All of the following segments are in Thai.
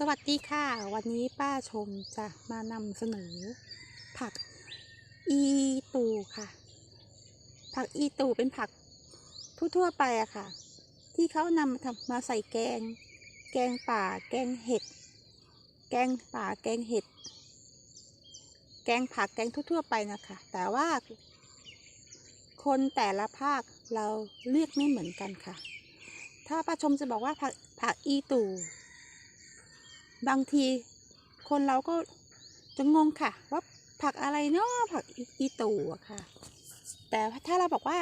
สวัสดีค่ะ วันนี้ป้าชมจะมานำเสนอ ผักอีตูค่ะ ผักอีตูเป็นผักทั่วๆไปอะค่ะ ที่เขานำมาทำมาใส่แกง แกงป่า แกงเห็ด แกงป่า แกงเห็ด แกงผักแกงทั่วๆไปนะคะ แต่ว่า คนแต่ละภาคเราเรียกไม่เหมือนกันค่ะ ถ้าป้าชมจะบอกว่าผักผักอีตู บางทีคนเราก็จะงงค่ะ ว่าผักอะไรเนาะผักอีตูอะค่ะ แต่ถ้าเราบอกว่า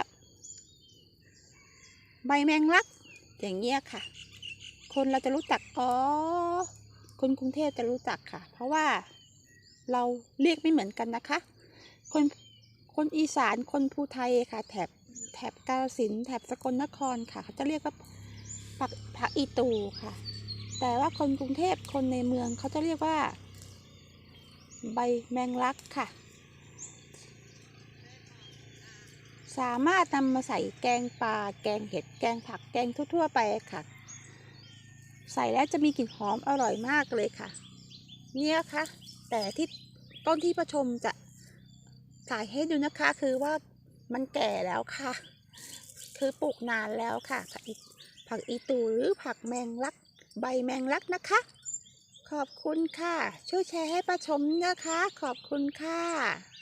ใบแมงลัก อย่างเงี้ยค่ะ คนเราจะรู้จักอ๋อคนกรุงเทพจะรู้จักค่ะ เพราะว่าเราเรียกไม่เหมือนกันนะคะ คนคนอีสานคนภูไทยค่ะ แถบแถบกาฬสินธุแถบสกลนครค่ะ เขาจะเรียกว่าผักผักอีตูค่ะ แต่ว่าคนกรุงเทพคนในเมืองเขาจะเรียกว่า ใบแมงลักค่ะ สามารถนำมาใส่แกงปลาแกงเห็ดแกงผักแกงทั่ว ๆ ไปค่ะ ใส่แล้วจะมีกลิ่นหอมอร่อยมากเลยค่ะ เนี่ยค่ะ แต่ที่ต้นที่ประชมจะถ่ายให้ดูนะคะคือว่ามันแก่แล้วค่ะ คือปลูกนานแล้วค่ะ ผักอีผักอีตูหรือผักแมงลัก ใบแมงลักนะคะ ขอบคุณค่ะ ช่วยแชร์ให้ประชมนะคะ ขอบคุณค่ะ